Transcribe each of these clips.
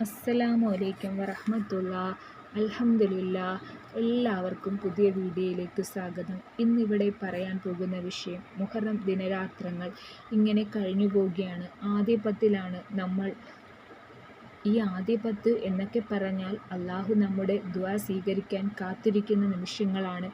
അസ്സലാമു അലൈക്കും വറഹമത്തുള്ള. അൽഹംദുലില്ല. എല്ലാവർക്കും പുതിയ വീഡിയോയിലേക്ക് സ്വാഗതം. ഇന്നിവിടെ പറയാൻ പോകുന്ന വിഷയം മുഹറം ദിനരാത്രങ്ങൾ. ഇങ്ങനെ കഴിഞ്ഞു പോവുകയാണ്. ആദ്യ പത്തിലാണ് നമ്മൾ. ഈ ആദ്യ പത്ത് എന്നൊക്കെ പറഞ്ഞാൽ അള്ളാഹു നമ്മുടെ ദ്വാ സ്വീകരിക്കാൻ കാത്തിരിക്കുന്ന നിമിഷങ്ങളാണ്.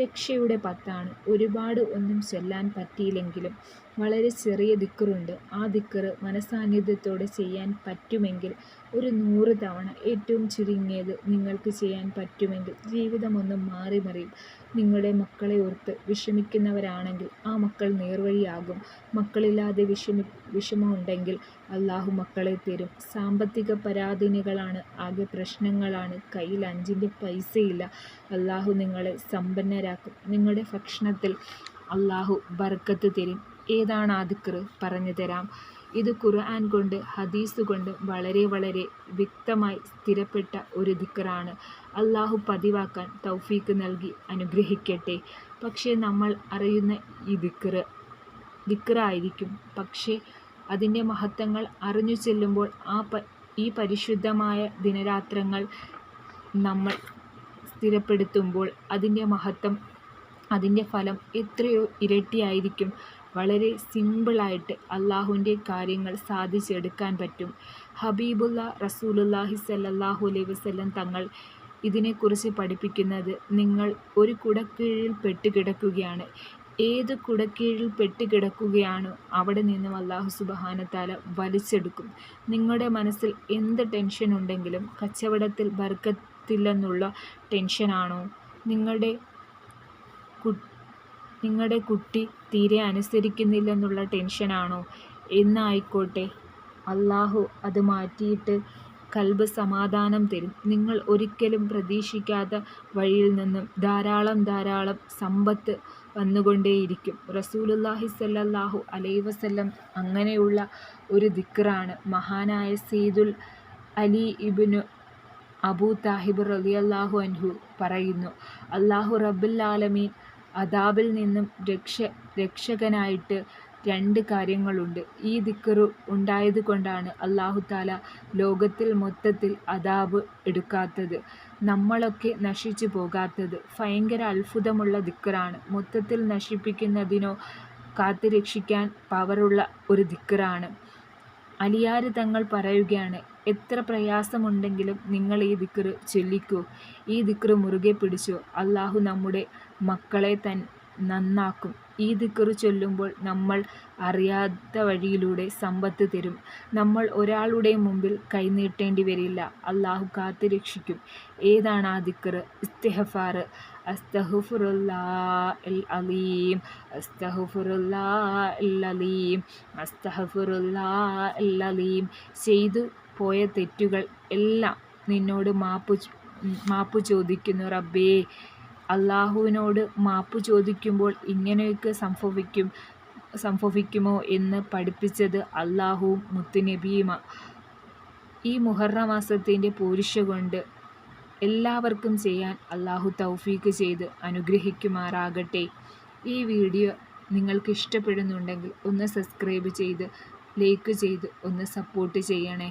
രക്ഷയുടെ പത്താണ്. ഒരുപാട് ഒന്നും ചൊല്ലാൻ പറ്റിയില്ലെങ്കിലും വളരെ ചെറിയ ദിക്കറുണ്ട്. ആ ദിക്കറ് മനസാന്നിധ്യത്തോടെ ചെയ്യാൻ പറ്റുമെങ്കിൽ ഒരു നൂറ് തവണ ഏറ്റവും ചുരുങ്ങിയത് നിങ്ങൾക്ക് ചെയ്യാൻ പറ്റുമെങ്കിൽ ജീവിതമൊന്ന് മാറി മറിയും. നിങ്ങളുടെ മക്കളെ ഓർത്ത് വിഷമിക്കുന്നവരാണെങ്കിൽ ആ മക്കൾ നേർവഴിയാകും. മക്കളില്ലാതെ വിഷമി വിഷമമുണ്ടെങ്കിൽ അള്ളാഹു മക്കളെ തരും. സാമ്പത്തിക പരാധീനകളാണ് ആകെ പ്രശ്നങ്ങളാണ്. കയ്യിൽ അഞ്ചിന്റെ പൈസയില്ല. അള്ളാഹു നിങ്ങളെ സമ്പന്നരാക്കും. നിങ്ങളുടെ ഭക്ഷണത്തിൽ അള്ളാഹു ബർക്കത്ത് തരും. ഏതാണ് ആ ദിക്റ് പറഞ്ഞു തരാം. ഇത് ഖുർആൻ കൊണ്ട് ഹദീസ് കൊണ്ട് വളരെ വളരെ വ്യക്തമായി സ്ഥിരപ്പെട്ട ഒരു ദിക്കറാണ് അള്ളാഹു പതിവാക്കാൻ തൗഫീക്ക് നൽകി അനുഗ്രഹിക്കട്ടെ. പക്ഷേ നമ്മൾ അറിയുന്ന ഈ ദിക്കർ ദിക്കറായിരിക്കും പക്ഷേ അതിന്റെ മഹത്വങ്ങൾ അറിഞ്ഞു ചെല്ലുമ്പോൾ ആ പ ഈ പരിശുദ്ധമായ ദിനരാത്രങ്ങൾ നമ്മൾ സ്ഥിരപ്പെടുത്തുമ്പോൾ അതിന്റെ മഹത്വം അതിന്റെ ഫലം എത്രയോ ഇരട്ടിയായിരിക്കും. വളരെ സിമ്പിളായിട്ട് അള്ളാഹുവിന്റെ കാര്യങ്ങൾ സാധിച്ചെടുക്കാൻ പറ്റും. ഹബീബുല്ല റസൂലുല്ലാഹി സല്ലാഹു അലൈഹി വസല്ലം തങ്ങൾ ഇതിനെക്കുറിച്ച് പഠിപ്പിക്കുന്നത് നിങ്ങൾ ഒരു കുടക്കീഴിൽ പെട്ടുകിടക്കുകയാണ് ഏത് കുടക്കീഴിൽ പെട്ടുകിടക്കുകയാണോ അവിടെ നിന്നും അള്ളാഹു സുബഹാനത്താല വലിച്ചെടുക്കും. നിങ്ങളുടെ മനസ്സിൽ എന്ത് ടെൻഷൻ ഉണ്ടെങ്കിലും കച്ചവടത്തിൽ ബർക്കത്തില്ലെന്നുള്ള ടെൻഷനാണോ? നിങ്ങളുടെ നിങ്ങളുടെ കുട്ടി തീരെ അനുസരിക്കുന്നില്ലെന്നുള്ള ടെൻഷനാണോ? എന്നായിക്കോട്ടെ. അള്ളാഹു അത് മാറ്റിയിട്ട് കൽബ് സമാധാനം തരും. നിങ്ങൾ ഒരിക്കലും പ്രതീക്ഷിക്കാത്ത വഴിയിൽ നിന്നും ധാരാളം ധാരാളം സമ്പത്ത് വന്നുകൊണ്ടേയിരിക്കും. റസൂലുല്ലാഹി സല്ലല്ലാഹു അലൈ വസല്ലം അങ്ങനെയുള്ള ഒരു ദിക്റാണ്. മഹാനായ സീദുൽ അലി ഇബ്നു അബൂ താഹിബ് റളിയല്ലാഹു അൻഹു പറയുന്നു അള്ളാഹു റബ്ബുൽ ആലമീൻ അദാബിൽ നിന്നും രക്ഷ രക്ഷകനായിട്ട് രണ്ട് കാര്യങ്ങളുണ്ട്. ഈ ദിക്കറു ഉണ്ടായത് കൊണ്ടാണ് അള്ളാഹു താല ലോകത്തിൽ മൊത്തത്തിൽ അതാബ് എടുക്കാത്തത്. നമ്മളൊക്കെ നശിച്ചു പോകാത്തത്. ഭയങ്കര അത്ഭുതമുള്ള ദിക്കറാണ്. മൊത്തത്തിൽ നശിപ്പിക്കുന്നതിനോ കാത്തുരക്ഷിക്കാൻ പവറുള്ള ഒരു ദിക്കറാണ്. അലിയാർ തങ്ങൾ പറയുകയാണ് എത്ര പ്രയാസമുണ്ടെങ്കിലും നിങ്ങൾ ഈ ദിക്റ് ചൊല്ലിക്കൂ. ഈ ദിക്റ് മുറുകെ പിടിച്ചു. അള്ളാഹു നമ്മുടെ മക്കളെ തൻ നന്നാക്കും. ഈ ദിക്റ് ചൊല്ലുമ്പോൾ നമ്മൾ അറിയാത്ത വഴിയിലൂടെ സമ്പത്ത് തരും. നമ്മൾ ഒരാളുടെ മുമ്പിൽ കൈനീട്ടേണ്ടി വരില്ല. അള്ളാഹു കാത്തു രക്ഷിക്കും. ഏതാണ് ആ ദിക്റ് ഇസ്തിഹഫാർ അസ്തഹുഫുറുല്ലാ എൽ അസ്തഹുഫുറുല്ലാ അലീം. അലീം. ചെയ്തു പോയ തെറ്റുകൾ എല്ലാം നിന്നോട് മാപ്പ് മാപ്പ് ചോദിക്കുന്നു. റബ്ബേ അള്ളാഹുവിനോട് മാപ്പ് ചോദിക്കുമ്പോൾ ഇങ്ങനെയൊക്കെ സംഭവിക്കും സംഭവിക്കുമോ എന്ന് പഠിപ്പിച്ചത് അള്ളാഹുവും മുത്തുനബിയുമാണ് ഈ മുഹറ മാസത്തിന്റെ പൂരുഷ കൊണ്ട് എല്ലാവർക്കും ചെയ്യാൻ അള്ളാഹു തൗഫീക്ക് ചെയ്ത് അനുഗ്രഹിക്കുമാറാകട്ടെ. ഈ വീഡിയോ നിങ്ങൾക്ക് ഇഷ്ടപ്പെടുന്നുണ്ടെങ്കിൽ ഒന്ന് സബ്സ്ക്രൈബ് ചെയ്ത് ലൈക്ക് ചെയ്ത് ഒന്ന് സപ്പോർട്ട് ചെയ്യണേ.